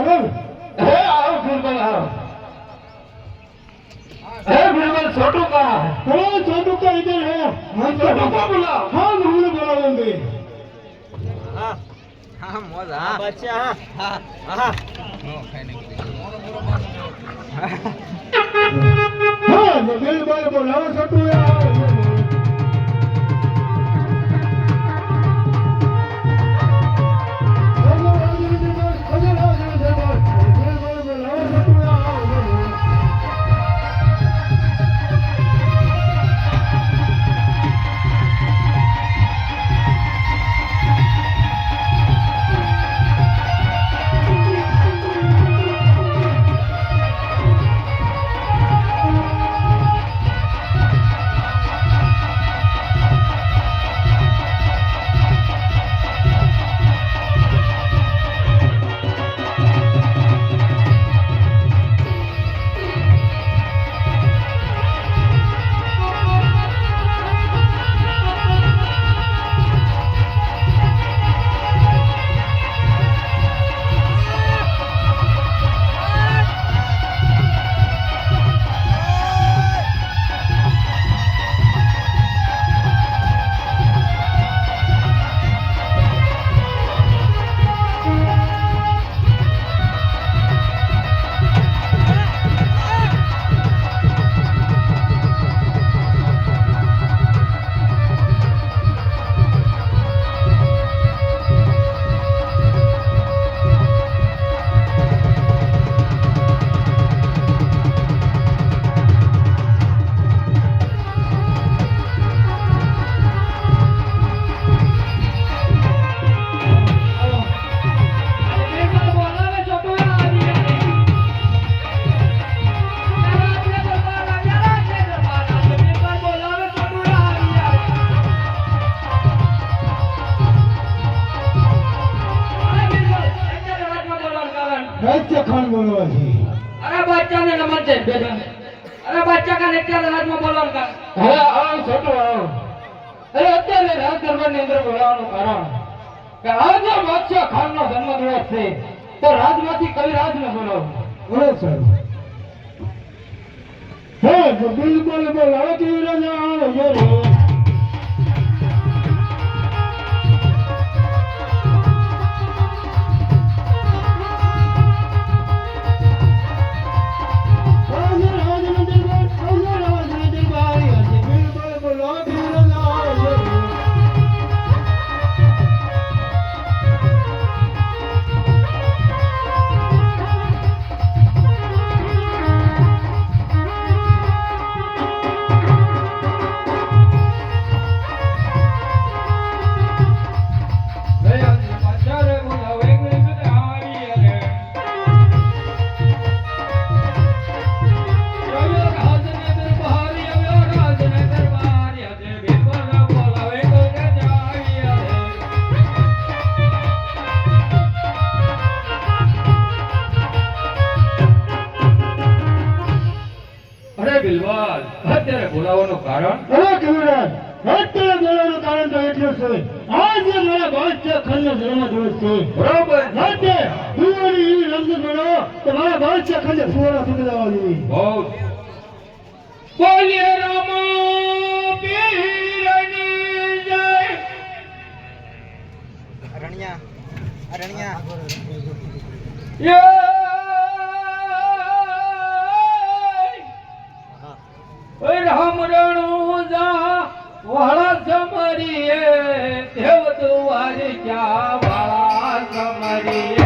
તમે હે આવો ગુરબલ આવો. હે ગુરબલ છોટુ કા? હે છોટુ કા ઇધર હે. હું છોટુ કા બોલા હા ગુરબલ બોલાવો અંદે હા હા મોજ હા. બચ્ચા હા. હા નો ખાઈને હા ગુરબલ બોલાવો છોટુ યાર અત્યારે રાજમાં બોલવાનું કારણ. હવે આવો છોટો આવો. અરે અત્યારે રાજ દરબારની અંદર બોલાવાનું કારણ કે આજે બાદશાહ ખાન નો જન્મદિવસ છે. તો રાજમાંથી કવિરાજ ને બોલાવો. બોલો સર હે તો બિલકુલ બોલાવો કે રાજા યરો બાદશાહ ખાનનો જન્મદિવસ છે. બરોબર. માટે દિવાળી એવી રમઝટ બનાવો મારા જોઈએ બહુ. બોલીએ રામા પીરની જય. રણિયા રણિયા ઓય રામ રણુ જા વાળા સમરીએ દુવારી ક્યાં વાળા સમરીએ.